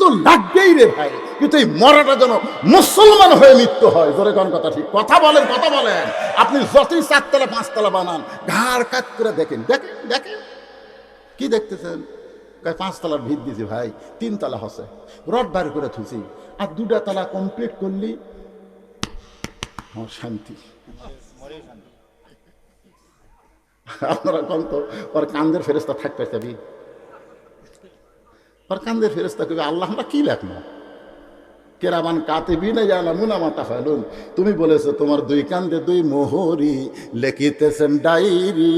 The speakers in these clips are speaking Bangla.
তো লাগবেই রে ভাই। কিন্তু এই মরাটা যেন মুসলমান হয়ে মৃত্যু হয়। জোরে কোন কথা ঠিক? কথা বলেন কথা বলেন। আপনি যতই চারতলা, পাঁচতলা বানান, ঘাড় কাট করে দেখেন। দেখেন দেখেন। কি দেখতেছেন? পাঁচতলার ভিত দিছি ভাই। তিনতলা হসে। রড বার করে থুছি আর দুটা তলা কমপ্লিট করলি শান্তি। আপনারা কম তো, ওর কান্দের ফেরেস্তা থাকতে চাবি? ওর কান্দের ফেরেস্তা কবি আল্লাহ, আমরা কি লেখবো? কেরামান কাতে বিনে মুনামাতা ফেলুন তুমি বলেছ, তোমার দুই কান্দে দুই মোহরি, লেখিতেছেন ডায়েরি।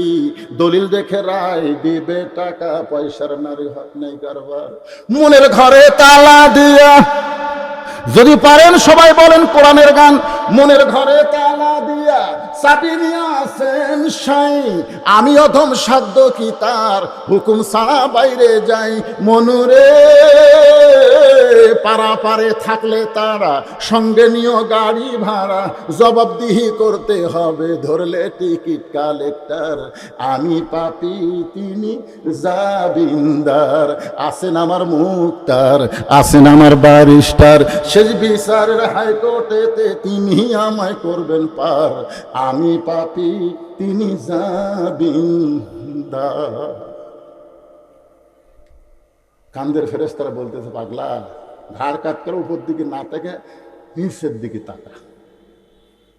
দলিল দেখে রায় দিবে টাকা, পয়সার নারী হাত নেই কারবার। মনের ঘরে তালা দিয়া, যদি পারেন সবাই বলেন কোরআনের গান, মনের ঘরে তালা দিয়া চাবি নিয়ে আমি অধম সাধ্য কি তার হুকুম ছাড়া বাইরে যাই মনুরে। পারা পারে থাকলে তারা সঙ্গে নিও গাড়ি ভাড়া, জবাবদিহি করতে হবে। ধরলে টিকিট কালেক্টর, আমি পাপি, তিনি জাবিন্দার। আছেন আমার মুক্তার আছেন আমার বারিস্টার শেষ বিচারের হাইকোর্টেতে তিনি আমায় করবেন পার। আমি পাপি, তিনি জাবিন্দার। কান্দের ফেরেস্তারা বলতেছে পাগলা ঘাড় কাট করে উপর দিকে না থেকে নিচের দিকে তাকা।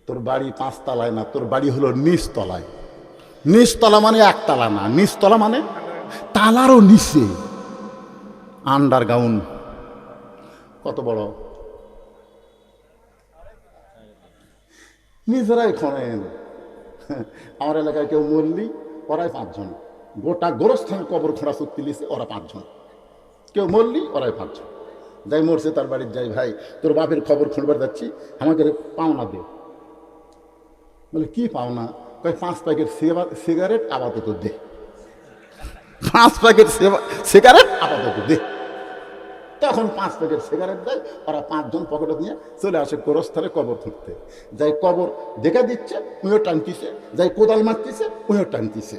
তোর বাড়ি পাঁচতলায় না, তোর বাড়ি হলো নিচতলায় নিচতলা মানে একতলা না নিচতলা মানে তালারও নিচে। আন্ডারগ্রাউন্ড। কত বড়? নিজেরাই খনেন আমার এলাকায় কেউ মরলি, ওরাই পাঁচজন। গোটা গোরস্থানে কবর খোঁড়া চুক্তি লিছে, ওরা পাঁচজন। কেউ মরলি, ওরাই পাঁচজন যাই মরছে, তার বাড়ির যাই, ভাই, তোর বাপের খবর খুঁড়বার যাচ্ছি, আমাকে পাওনা দে। বলে, কি পাওনা? কয়, পাঁচ প্যাকেট সিগারেট আপাতত দে। পাঁচ প্যাকেট সিগারেট আপাতত দে। তখন পাঁচ প্যাকেট সিগারেট দেয়, ওরা পাঁচজন পকেটে নিয়ে চলে আসে গোরস্থানে কবর খুঁড়তে। যাই কবর দেখা দিচ্ছে, উইও টানতিছে, যাই কোদাল মারতিছে, উইও টানতিছে।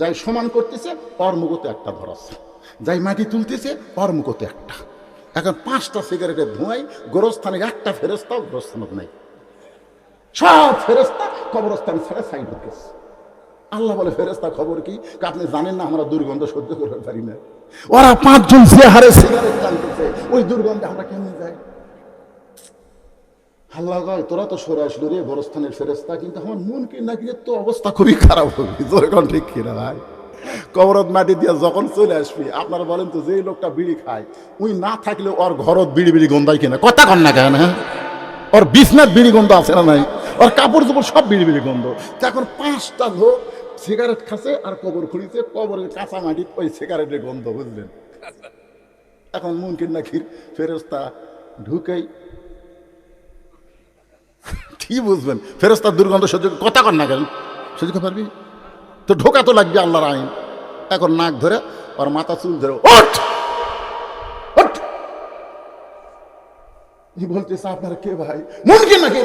যাই সমান করতেছে, ওর মুখতে একটা ধরাচ্ছে। যাই মাটি তুলতেছে ওর মুখতে একটা। এখন পাঁচটা সিগারেটের ধোঁয়াই গোরস্থানে একটা ফেরস্তাও গোরস্থানত নাই। সব ফেরস্তা কবরস্থান ছেড়ে সাইড গেছে। আল্লাহ বলে ফেরেস্তা খবর কি? আপনি জানেন না, আমরা দুর্গন্ধ সহ্য করতে পারি না। ওরা পাঁচজন যে হারে সিগারেট টানতেছে, ওই দুর্গন্ধে আমরা কেমন যাই? আল্লাহ কয়, তোরা তো সরাসরি রে গোরস্থানের ফেরেস্তা কিন্তু আমার মন কি নাকি তো অবস্থা খুবই খারাপ হবে? এখন ঠিক কিনা ভাই? কবরত মাটি দিয়ে যখন চলে আসবি, আপনারা বলেন তো যে লোকটা বিড়ি খায় উই না থাকলে ওর ঘরত বিড়ি বিড়ি গন্ধায় কিনা? কথা কন না কেন হ্যাঁ? ওর বিছনার বিড়ি গন্ধ আছে না নাই? ওর কাপড় চোপড় সব বিড়ি বিড়ি গন্ধ। এখন পাঁচটা লোক সিগারেট খাচ্ছে আর কবর খুঁড়িছে কবরের কাঁচা মাটি ওই সিগারেটের গন্ধ, বুঝলেন? এখন মুনকির নাকির ফেরস্তা ঢুকেই কি বুঝবেন? ফেরস্তার দুর্গন্ধ সহ্য কথা কর না কেন? সহ্য পারবি? তো ঢোকা তো লাগবে আল্লাহর আইন। এখন নাক ধরে ওর মাথা চুল ধরে বলতেছে কে ভাই? মুনকির নাকি?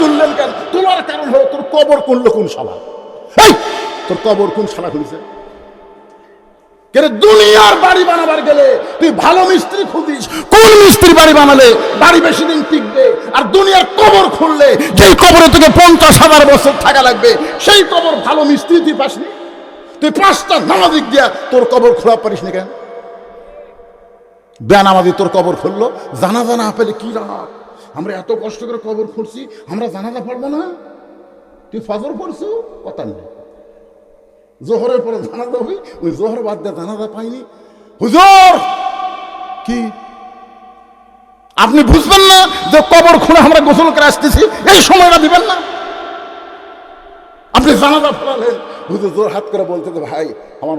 তুললেন কেন? তোলার কারণ হলো তোর কবর করল কোন এই, তোর কবর কোন শালা খুলেছে? দুনিয়ার বাড়ি বানাবার গেলে তুই ভালো মিস্ত্রি খুঁজিস, কোন মিস্ত্রি বাড়ি বানালে বাড়ি বেশি দিন টিকবে? আর দুনিয়ার কবর খুললে যেই কবরে তোকে পঞ্চাশ হাজার বছর থাকা লাগবে, সেই কবর ভালো মিস্ত্রি তুই পাসনি। তুই পাঁচটা নামাজিক দিয়া তোর কবর খোলা পারিস না কেন? বেনামাজি তোর কবর খুললো, জানাজা না পেলে কি রাত আমরা এত কষ্ট করে কবর খুলছি, আমরা জানাজা পড়ব না? তুই ফজর পড়ছো? কথা নেই। জোহরের পরে জানাজা হই ওই জোহর বাদ দিয়ে জানাজা পাইনি। হুজুর, কি আপনি বুঝবেন না যে কবর খুঁড়ে আমরা গোসল করে আসতেছি, এই সময়টা দিবেন না। আপনি জানাজা ফেলালেন, হুজুর জোর হাত করে বলতে তো ভাই, আমার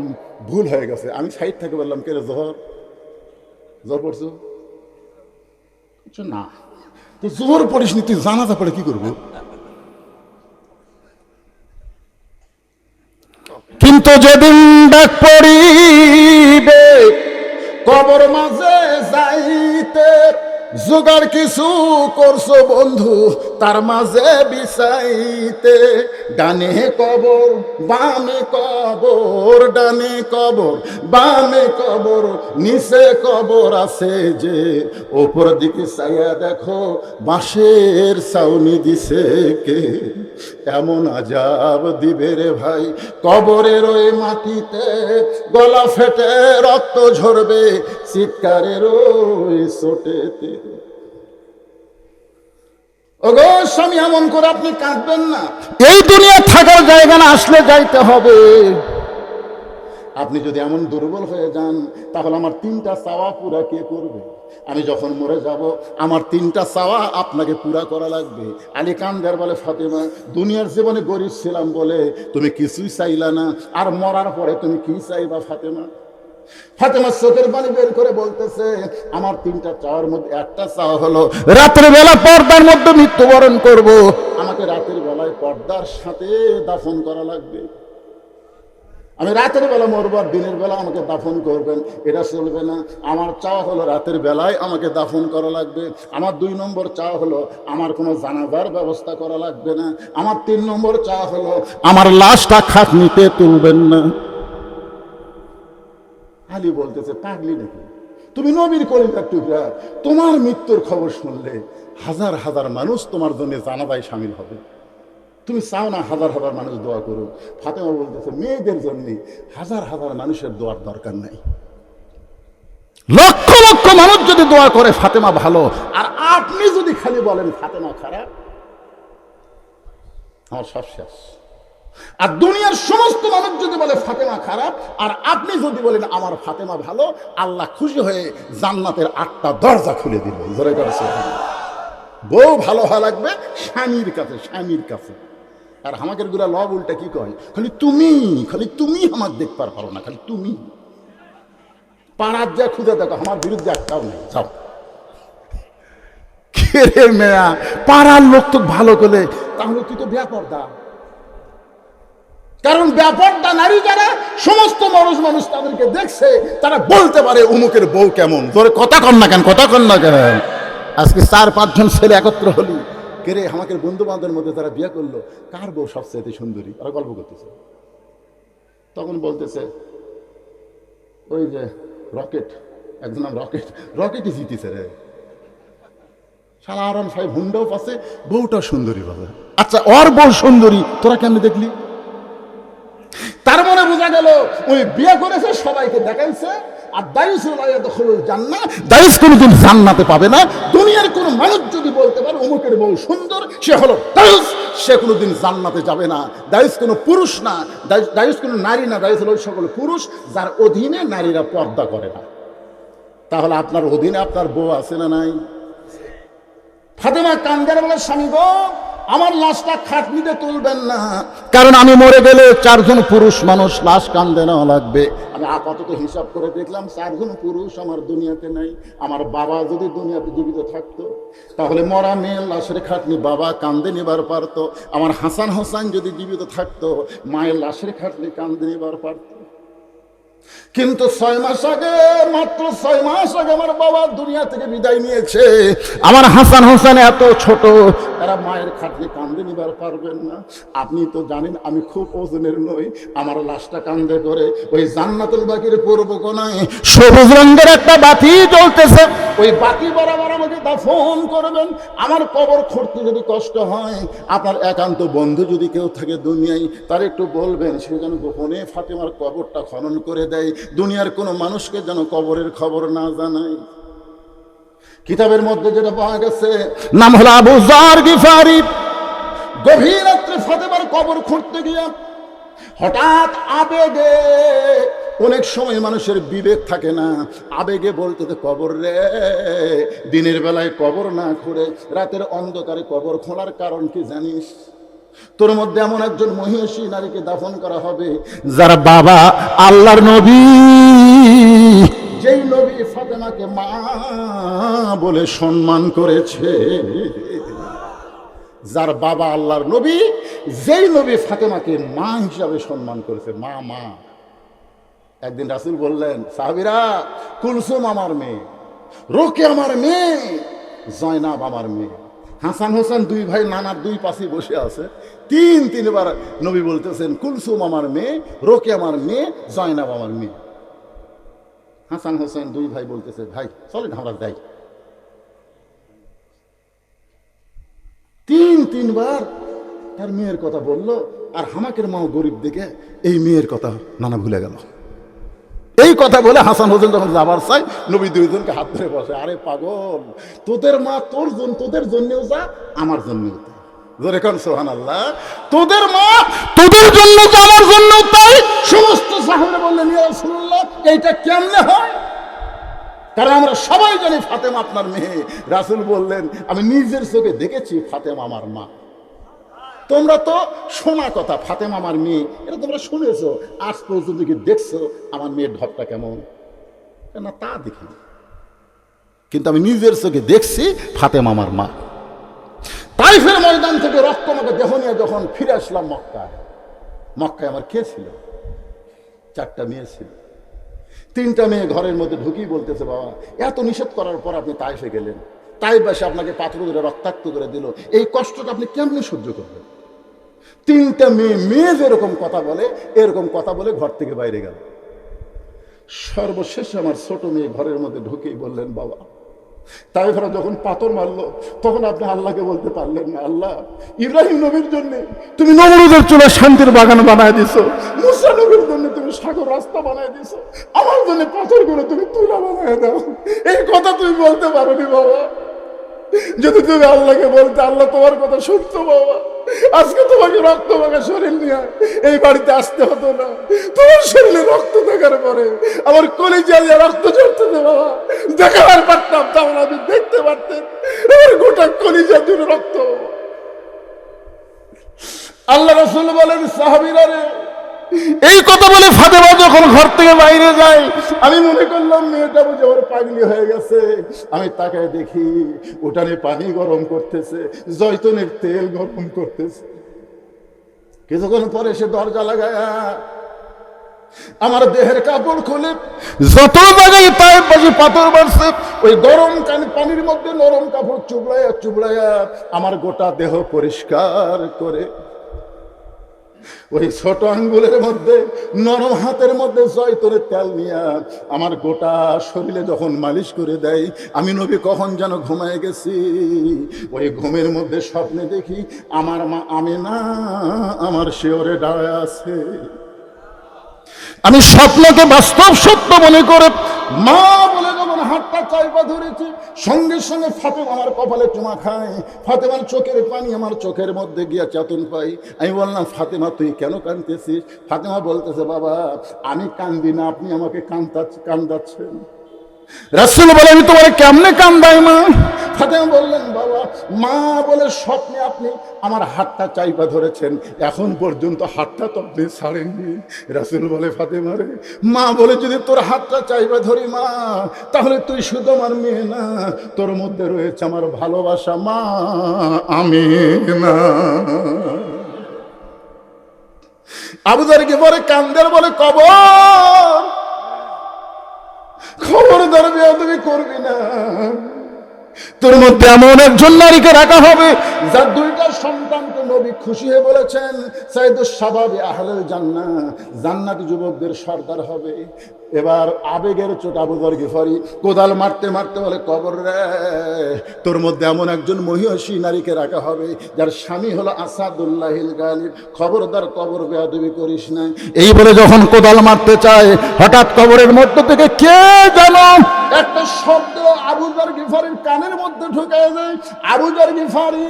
ভুল হয়ে গেছে। আমি সাইড থেকে বললাম, কে জোহর? জোর পড়ছো? না। তো জোর পড়িস নি, তুই জানাজা পড়ে কি করব? কিন্তু যেদিন ডাক পড়িবে, কবর মাঝে যাইতে জোগাড় কিছু করছ বন্ধু, তার মাঝে বিষাইতে ডানে কবর, বামে কবর, ডানে কবর, বামে কবর, নিচে কবর আছে যে, ওপর দিকে চাইয়া দেখো, বাঁশের ছাউনি দিছে কে। এমন আজাব দিবে রে ভাই, কবরের ওই মাটিতে গলা ফেটে, রক্ত ঝরবে, চিৎকারের ওই চোটেতে। ওগো স্বামী এমন করে আপনি কাঁদবেন না। এই দুনিয়া থাকার জায়গা না আসলে যাইতে হবে। আপনি যদি এমন দুর্বল হয়ে যান তাহলে আমার তিনটা চাওয়া পুরা কে করবে? আমি যখন মরে যাব আমার তিনটা চাওয়া আপনাকে পুরা করা লাগবে। আলী কান্দার বলে ফাতেমা দুনিয়ার জীবনে গরিব ছিলাম বলে তুমি কিছুই চাইলা না আর মরার পরে তুমি কি চাইবা ফাতেমা? ফাতেমা চোখের পানি বের করে বলতেছে, আমার তিনটা চাওয়ার মধ্যে একটা চাওয়া হলো, রাতের বেলা পর্দার মধ্যে মৃত্যুবরণ করব। আমাকে রাতের বেলায় পর্দার সাথে দাফন করা লাগবে। আমি রাতের বেলা মরবো আর দিনের বেলা আমাকে দাফন করবেন। এটা চলবে না। আমার চাওয়া হলো রাতের বেলায় আমাকে দাফন করা লাগবে। আমার দুই নম্বর চাওয়া হলো, আমার কোনো জানাজার ব্যবস্থা করা লাগবে না। আমার তিন নম্বর চাওয়া হলো, আমার লাশটা খাটনিতে তুলবেন না। আলী বলতেছে, পাগলি নাকি? তুমি নবীর কলিকার টুকরা, তোমার মৃত্যুর খবর শুনলে হাজার হাজার মানুষ তোমার জন্য জানাজায় সামিল হবে। তুমি চাও না হাজার হাজার মানুষ দোয়া করুক? ফাতেমা বলতেছে, মেয়েদের জন্য হাজার হাজার মানুষের দোয়ার দরকার নাই। লক্ষ লক্ষ মানুষ যদি দোয়া করে, ফাতেমা ভালো। আর আপনি যদি খালি বলেন, ফাতেমা খারাপ? আমার সব শেষ। আর দুনিয়ার সমস্ত মানুষ যদি বলে ফাতেমা খারাপ, আর আপনি যদি বলেন আমার ফাতেমা ভালো, আল্লাহ খুশি হয়ে জান্নাতের আটটা দরজা খুলে দিল বউ ভালো হওয়া লাগবে, স্বামীর কাছে স্বামীর কাছে। আর আমাদেরগুলা লব উল্টা কি কয়? খালি তুমি খালি তুমি আমার দেখবার পারো না, খালি তুমি। পাড়ার যা খুঁজে দেখো, আমার বিরুদ্ধে একটাও নেই। যাও। কে রে মেয়া? পাড়ার লোক তো ভালো করে তাহলে তুই তো ব্যাপারদা কারণ ব্যাপারটা নারী যারা সমস্ত মানুষ মানুষ তাদেরকে দেখছে তারা বলতে পারে উমুকের বউ কেমন? তোর কথা কন না কেন কথা কন না কেন? আজকে চার পাঁচজন ছেলে একত্র হলি। কে রে আমাকে বন্ধু বান্ধবের মধ্যে তারা বিয়ে করল? কার বউ সবচেয়ে সুন্দরী? তারা গল্প করতেছে। তখন বলতেছে ওই যে রকেট একজন নাম রকেট রকেটই জিতেছে রে। সারা আরাম সাহেব হুন্ডাও পাচ্ছে বউটা সুন্দরী বাবা আচ্ছা ওর বউ সুন্দরী তোরা কেমনে দেখলি? গেল। ওই বিয়ে করেছে, সবাইকে দেখাইছে। আর দায়ুস জান্না দায়ুস কোনোদিন জান্নাতে পাবে না। দুনিয়ার কোনো মানুষ যদি বলতে পারে, অমুকের বউ সুন্দর, সে হলো দায়ুস, সে কোনোদিন জান্নাতে যাবে না। দায়ুস কোনো পুরুষ না, দায়ুস- কোনো নারী না, দায়ুস হলো সকল পুরুষ, যার অধীনে নারীরা পর্দা করে না। তাহলে আপনার অধীনে আপনার বউ আছে না নাই? ফাতেমা কান্দার বলে, স্বামী গো আমার লাশটা খাটনিতে তুলবেন না। কারণ আমি মরে গেলে চারজন পুরুষ মানুষ লাশ কান্দে নেওয়া লাগবে। আমি আপাতত হিসাব করে দেখলাম চারজন পুরুষ আমার দুনিয়াতে নাই। আমার বাবা যদি দুনিয়াতে জীবিত থাকতো তাহলে মরা মেয়ের লাশের খাটনি বাবা কান্দে নিবার পারতো। আমার হাসান হোসান যদি জীবিত থাকতো মায়ের লাশের খাটনি কান্দে নিবার পারতো। কিন্তু ছয় মাস আগে মাত্র ছয় মাস আগে আমার বাবা দুনিয়া থেকে বিদায় নিয়েছে। আমার হাসান হোসেন এত ছোট এরা মায়ের খাটনি কান্দে নিবার পারবেন না। আপনি তো জানেন, আমি খুব ওজনের নই। আমার লাশটা কান্দে করে ওই জান্নাতুল বাকির পূর্ব কোনায় সবুজ রঙের একটা বাতি জ্বলতেছে। ওই বাতি বরাবর আমাকে দাফন করবেন। আমার কবর খুঁড়তে যদি কষ্ট হয়, আপনার একান্ত বন্ধু যদি কেউ থাকে দুনিয়ায়, তার একটু বলবেন, সে যেন গোপনে ফাতেমার কবরটা খনন করে দেয়। দুনিয়ার কোনো মানুষকে যেন কবরের খবর না জানায়। কিতাবের মধ্যে যেটা পাওয়া গেছে নাম হলো আবু জার গিফারি। গভীর রাত্রে ফাতেমার কবর খুঁড়তে গিয়া হঠাৎ আবেগে অনেক সময় মানুষের বিবেক থাকে না। আবেগে বলতে তো কবর রে। দিনের বেলায় কবর না খুঁড়ে রাতের অন্ধকারে কবর খোলার কারণ কি জানিস? তোর মধ্যে এমন একজন মহিষী নারীকে দাফন করা হবে যার বাবা আল্লাহর নবী। মা বলে সম্মান করেছে। যার বাবা আল্লাহর নবী, যেই নবী ফাতেমাকে মা হিসাবে সম্মান করেছে, মা মা। একদিন রাসুল বললেন, সাহাবিরা, কুলসুম আমার মেয়ে, রোকে আমার মেয়ে, জয়নাব আমার মেয়ে। হাসান হোসেন দুই ভাই, নানার দুই পাশে বসে আছে। তিন, তিনবার নবী বলতেছেন, কুলসুম আমার মেয়ে, রোকে আমার মেয়ে, জয়নাব আমার মেয়ে। হাসান হোসেন দুই ভাই বলতেছে, ভাই, চলেন আমরা যাই। তিন, তিনবার তার মেয়ের কথা বলল, আর হামাকের মাও গরিব দেখে এই মেয়ের কথা নানা ভুলে গেল। এই কথা বলে হাসান হোসেন যখন যাবার চাই নবী দুইজনকে হাত ধরে বসে, আরে পাগল, তোদের মা তোর জন্য তোদের জন্যও যা, আমার জন্যও তাই। জোরে কান সোহান আল্লাহ তোদের মা তোদের জন্য আমার জন্য তাই। সমস্ত সাহাবে বললেন, ইয়া রাসূলুল্লাহ এইটা কেমনে হয়? কারণ আমরা সবাই জানি ফাতেমা আপনার মেয়ে। রাসুল বললেন, আমি নিজের চোখে দেখেছি ফাতেমা আমার মা। তোমরা তো শোনা কথা, ফাতেমা আমার মেয়ে। এটা তোমরা শুনেছো, আজ পর্যন্ত কি দেখছ আমার মেয়ের ঢপটা কেমন? না, তা দেখি কিন্তু আমি নিজের চোখে দেখছি ফাতেমা আমার মা। তাইফের ময়দান থেকে রক্ত আমাকে দেহ নিয়ে যখন ফিরে আসলাম মক্কায় মক্কায় আমার কে ছিল? চারটা মেয়ে ছিল। তিনটা মেয়ে ঘরের মধ্যে ঢুকিয়ে বলতেছে, বাবা, এত নিষেধ করার পর আপনি তাইফে গেলেন। তাই বাসে আপনাকে পাথর ধরে রক্তাক্ত করে দিল। এই কষ্টটা আপনি কেমনে সহ্য করবেন? তিনটা মেয়ে মেয়ে যেরকম কথা বলে, এরকম কথা বলে ঘর থেকে বাইরে গেল। সর্বশেষে আমার ছোট মেয়ে ঘরের মধ্যে ঢুকেই বললেন, বাবা তাই ফেরা যখন পাথর মারলো, তখন আপনি আল্লাহকে বলতে পারলেন না, আল্লাহ, ইব্রাহিম নবীর জন্য তুমি নমরুদের চলে শান্তির বাগান বানায় দিছো। তুমি সাগর রাস্তা বানায় দিছো আমার জন্য পাথর করে তুমি তুলা বানায় দাও। এই কথা তুমি বলতে পারোনি বাবা। যদি তুমি আল্লাহকে বলতে, আল্লাহ তোমার কথা শুনতো বাবা। আজকে তোমাকে রক্ত মাখা শরীর নিয়ে এই বাড়িতে আসতে হতো না। তোমার শরীরে রক্ত দেখার পরে আমার কলিজা দিয়ে রক্ত ঝরতেছে বাবা। দেখাবার পারতাম তাহলে আমি দেখতে পারতেন। আমার গোটা কলিজা জুড়ে রক্ত। আল্লাহ রসুল বলেন, সাহাবিরা রে এই কথা বলে ফাতেমা যখন ঘর থেকে বাইরে যায়, আমি মনে করলাম, মেয়েটা বুঝে ওর পাগলি হয়ে গেছে। আমি তাকে দেখি, উঠানে পানি গরম করতেছে, জয়তনের তেল গরম করতেছে। কিছুক্ষণ পরে সে দরজা লাগায়, আমার দেহের কাপড় খুলে, যত জায়গায় পায়ে পাশে পাথর মারছে, ওই গরম পানির মধ্যে নরম কাপড় চুবড়াইয়া চুবড়াইয়া আমার গোটা দেহ পরিষ্কার করে ওই ছোট আঙ্গুলের মধ্যে, নরম হাতের মধ্যে জয়তনের তেল নিয়ে আমার গোটা শরীরে যখন মালিশ করে দেয়, আমি নবী কখন যেন ঘুমায় গেছি? ওই ঘুমের মধ্যে স্বপ্নে দেখি আমার মা আমি না আমার শিওরে দাঁড়ায় আছে। আমি স্বপ্নকে বাস্তব সত্য মনে করে মা বলে যখন হাতটা চাইবা ধরেছি, সঙ্গে সঙ্গে ফাতেমা আমার কপালে চুমা খায় ফাতেমার চোখের পানি আমার চোখের মধ্যে গিয়া চেতন পাই। আমি বললাম, ফাতেমা, তুই কেন কাঁদতেছিস? ফাতেমা বলতেছে, বাবা, আমি কান্দি না, আপনি আমাকে কান্দা, কান্দাচ্ছেন। রাসুল বলে, আমি তোমার কেমনে কান্দাই মা? ফাতেমা বললেন, বাবা, মা বলে, স্বপ্নে আপনি আমার হাতটা চাইপা ধরেছেন। এখন পর্যন্ত হাতটা তো আপনি ছাড়েননি। রাসুল বলে, ফাতেমা রে, মা বলে, যদি তোর হাতটা ধরি, মা, তাহলে তুই শুধু আমার মেয়ে না, তোর মধ্যে রয়েছে আমার ভালোবাসা, মা, আমি না। পরে কান্দের বলে কবর খবরদার বিয়া তুমি করবি না। তোর মধ্যে এমন একজন নারীকে রাখা হবে যার দুইটা সন্তানকে নবী খুশি হয়ে বলেছেন, সাইদুস জান্না, জান্নাতি যুবকদের সর্দার হবে। এবার আবেগের চোট আবুদর গিফারি কোদাল মারতে মারতে বলে, কবর রে, তোর মধ্যে এমন একজন মহিষী নারীকে রাখা হবে, যার স্বামী হলো আসাদুল্লাহিল গালিব খবরদার কবর বেয়াদবি করিস না। এই বলে যখন কোদাল মারতে চায়, হঠাৎ কবরের মধ্য থেকে কে যেন একটা শব্দ গিফারির কানের মধ্যে ঢুকে যায়। আবুজার গিফারি,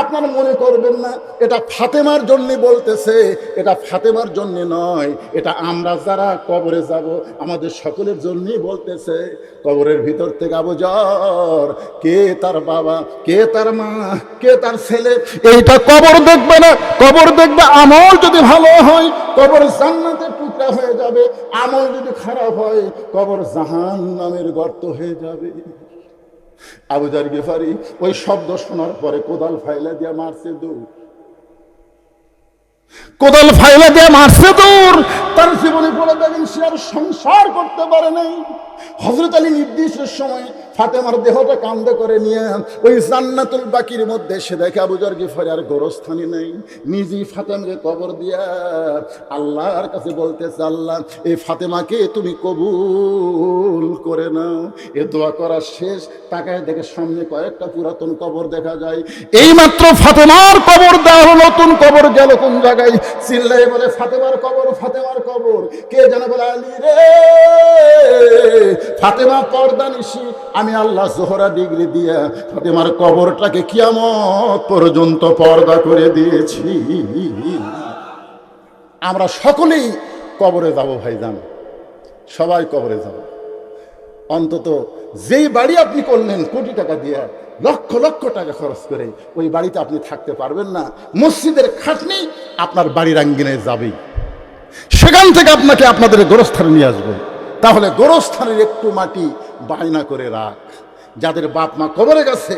আপনার মনে করবেন না, এটা ফাতেমার জন্য বলতেছে, এটা ফাতেমার জন্য নয়, এটা আমরা যারা কবরে যাব, আমাদের সকলের জন্যই বলতেছে, কবরের ভিতর থেকে আবুজর কে তার বাবা, কে তার মা, কে তার ছেলে, এইটা কবর দেখবে না, কবর দেখবে আমল যদি ভালো হয়, কবর জান্নাতের টুকরা হয়ে যাবে, আমল যদি খারাপ হয়, কবর জাহান নামের গর্ত হয়ে যাবে। আবুজার গেফারি ওই শব্দ শোনার পরে কোদাল ফাইলা দিয়া মারছে দৌড় কোদাল ফাইলা দিয়ে মারছে দূর। তার জীবনে পড়ে দেখেন সে আর সংসার করতে পারে নাই। হজরত আলী নির্দিষ্টের সময় ফাতেমার দেহটা কান্দে করে নিয়ে ওই জান্নাতুল বাকির মধ্যে সে দেখে আবু জর্গি ফরে, আর গোরস্থানে নেই, নিজেই ফাতেমাকে কবর দিয়া। আল্লাহর কাছে বলতেছে আল্লাহ এই ফাতেমাকে তুমি কবুল করে নাও। এ দোয়া করা শেষ। তাকায় দেখে সামনে কয়েকটা পুরাতন কবর দেখা যায়। এই মাত্র ফাতেমার কবর দেওয়া হলো, নতুন কবর গেল কোন জায়গায়? চিল্লাই বলে, ফাতেমার কবর ফাতেমার কবর। কে জানে বলে, আলী রে, ফাতেমা পর্দা নিশি আমি আল্লাহ জোহরা ডিগ্রি দিয়া ফাতেমার কবরটাকে কিয়ামত পর্যন্ত পর্দা করে দিয়েছি। আমরা সকলেই কবরে যাব ভাইজান। সবাই কবরে যাব। অন্তত যেই বাড়ি আপনি করলেন কোটি টাকা দিয়ে, লক্ষ লক্ষ টাকা খরচ করে, ওই বাড়িতে আপনি থাকতে পারবেন না। মসজিদের খাটনি আপনার বাড়ির আঙ্গিনে যাবেই। সেখান থেকে আপনাকে আপনাদের গোরস্থানে নিয়ে আসবে। তাহলে গোরস্থানের একটু মাটি বায়না করে রাখ। যাদের বাপ মা কবরে গেছে